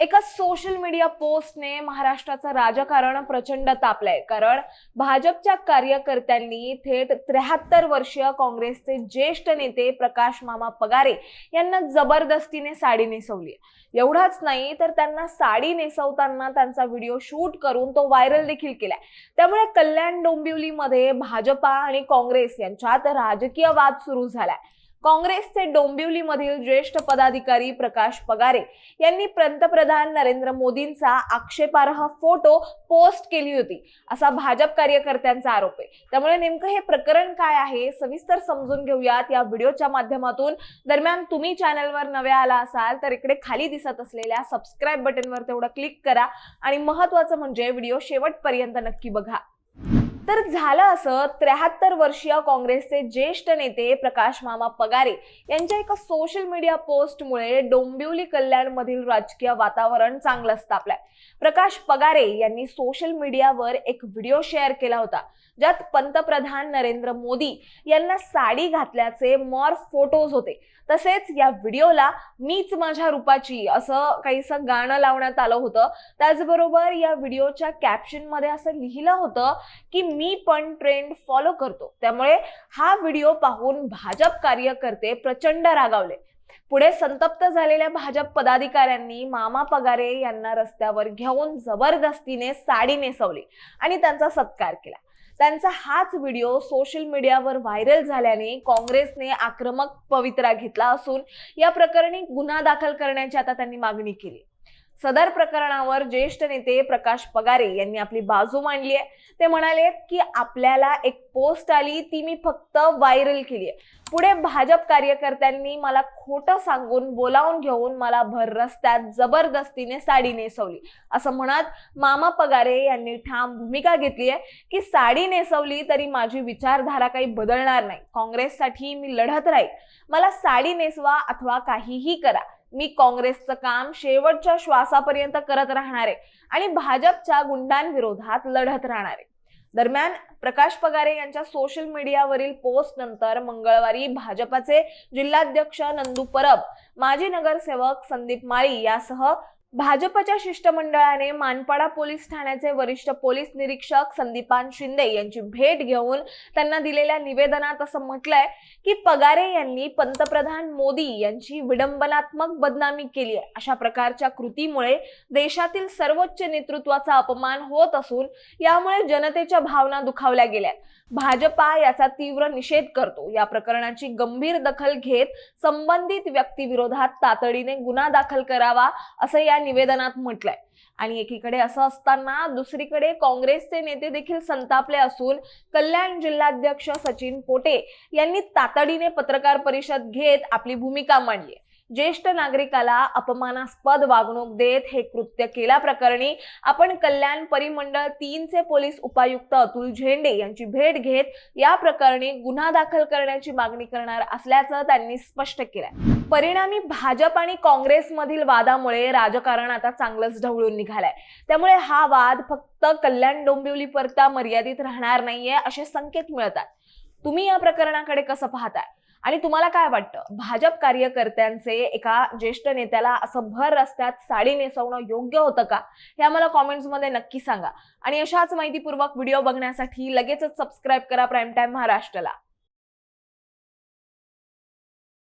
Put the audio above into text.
एका social media पोस्टने महाराष्ट्राचं राजकारण प्रचंड तापलंय. कारण भाजपच्या कार्यकर्त्यांनी थेट त्र्याहत्तर वर्षीय काँग्रेसचे ज्येष्ठ नेते प्रकाश मामा पगारे यांना जबरदस्तीने साडी नेसवली एवढाच नाही तर त्यांना साडी नेसवताना त्यांचा व्हिडिओ शूट करून तो व्हायरल देखील केलाय. त्यामुळे कल्याण डोंबिवलीमध्ये भाजपा आणि काँग्रेस यांच्यात राजकीय वाद सुरू झालाय. काँग्रेसचे डोंबिवलीमधील ज्येष्ठ पदाधिकारी प्रकाश पगारे यांनी पंतप्रधान नरेंद्र मोदींचा आक्षेपार्ह फोटो पोस्ट केली होती. असा भाजप कार्यकर्त्यांचा आरोप आहे. त्यामुळे नेमकं हे प्रकरण काय आहे सविस्तर समजून घेऊयात. या व्हिडिओच्या माध्यमातून दरम्यान तुम्ही चॅनलवर नवे आला असाल तर इकडे खाली दिसत असलेल्या सबस्क्राईब बटनवर तेवढं क्लिक करा. आणि महत्वाचं म्हणजे व्हिडिओ शेवटपर्यंत नक्की बघा. तर झालं असं त्र्याहत्तर वर्षीय काँग्रेसचे ज्येष्ठ नेते प्रकाश मामा पगारे यांच्या एका सोशल मीडिया पोस्टमुळे डोंबिवली कल्याणमधील राजकीय वातावरण चांगलंच तापलंय प्रकाश पगारे यांनी सोशल मीडियावर एक व्हिडिओ शेअर केला होता ज्यात पंतप्रधान नरेंद्र मोदी यांना साडी घातल्याचे मॉर फोटोज होते. तसेच या व्हिडिओला मीच माझ्या रूपाची असं काहीसं गाणं लावण्यात आलं होतं. त्याचबरोबर या व्हिडिओच्या कॅप्शनमध्ये असं लिहिलं होतं की मी पण ट्रेंड फॉलो करतो. त्यामुळे हा व्हिडिओ पाहून भाजप कार्यकर्ते प्रचंड रागावले. पुढे संतप्त झालेल्या भाजप पदाधिकाऱ्यांनी मामा पगारे यांना रस्त्यावर घेऊन जबरदस्तीने साडी नेसवली आणि त्यांचा सत्कार केला. त्यांचा हाच व्हिडिओ सोशल मीडियावर व्हायरल झाल्याने काँग्रेसने आक्रमक पवित्रा घेतला असून या प्रकरणी गुन्हा दाखल करण्याची आता त्यांनी मागणी केली. सदर प्रकरणावर ज्येष्ठ नेते प्रकाश पगारे यांनी आपली बाजू मांडली आहे. ते म्हणाले की आपल्याला एक पोस्ट आली ती मी फक्त व्हायरल केली आहे. पुढे भाजप कार्यकर्त्यांनी मला खोटं सांगून बोलावून घेऊन मला भर रस्त्यात जबरदस्तीने साडी नेसवली. असं म्हणत मामा पगारे यांनी ठाम भूमिका घेतली आहे की साडी नेसवली तरी माझी विचारधारा काही बदलणार नाही. काँग्रेससाठी मी लढत राहील. मला साडी नेसवा अथवा काहीही करा. मी काँग्रेसचं काम शेवटच्या श्वासापर्यंत करत राहणार आहे आणि भाजपच्या गुंडांविरोधात लढत राहणार आहे. दरम्यान प्रकाश पगारे यांच्या सोशल मीडियावरील पोस्ट नंतर मंगळवारी भाजपाचे जिल्हाध्यक्ष नंदू परब माजी नगरसेवक संदीप माळी यासह भाजपच्या शिष्टमंडळाने मानपाडा पोलीस ठाण्याचे वरिष्ठ पोलीस निरीक्षक संदीपान शिंदे यांची भेट घेऊन त्यांना दिलेल्या निवेदनात असं म्हटलंय की पगारे यांनी पंतप्रधान मोदी यांची विडंबनात्मक बदनामी केली आहे. अशा प्रकारच्या कृतीमुळे देशातील सर्वोच्च नेतृत्वाचा अपमान होत असून यामुळे जनतेच्या भावना दुखावल्या गेल्या भाजपा याचा तीव्र निषेध करतो. या प्रकरणाची गंभीर दखल घेत संबंधित व्यक्तीविरोधात तातडीने गुन्हा दाखल करावा असं या निवेदनात म्हटलंय. आणि एकीकडे असं असताना दुसरीकडे काँग्रेसचे नेते देखील संतापले असून कल्याण जिल्हाध्यक्ष सचिन पोटे यांनी तातडीने पत्रकार परिषद घेत आपली भूमिका मांडली ज्येष्ठ नागरिकाला अपमानास्पद वागणूक देत हे कृत्य केल्याप्रकरणी आपण कल्याण परिमंडळ तीनचे पोलीस उपायुक्त अतुल झेंडे यांची भेट घेत या प्रकरणी गुन्हा दाखल करण्याची मागणी करणार असल्याचं त्यांनी स्पष्ट केलंय. परिणामी भाजप आणि काँग्रेसमधील वादामुळे राजकारण आता चांगलंच ढवळून निघालंय. त्यामुळे हा वाद फक्त कल्याण डोंबिवली परता मर्यादित राहणार नाहीये असे संकेत मिळतात. तुम्ही या प्रकरणाकडे कसं पाहताय? आणि तुम्हाला काय वाटतं? भाजप कार्यकर्त्यांचे एका ज्येष्ठ नेत्याला असं भर रस्त्यात साडी नेसवणं योग्य होतं का? हे आम्हाला कॉमेंट्समध्ये नक्की सांगा. आणि अशाच माहितीपूर्वक व्हिडिओ बघण्यासाठी लगेचच सबस्क्राईब करा प्राईम टाईम महाराष्ट्राला.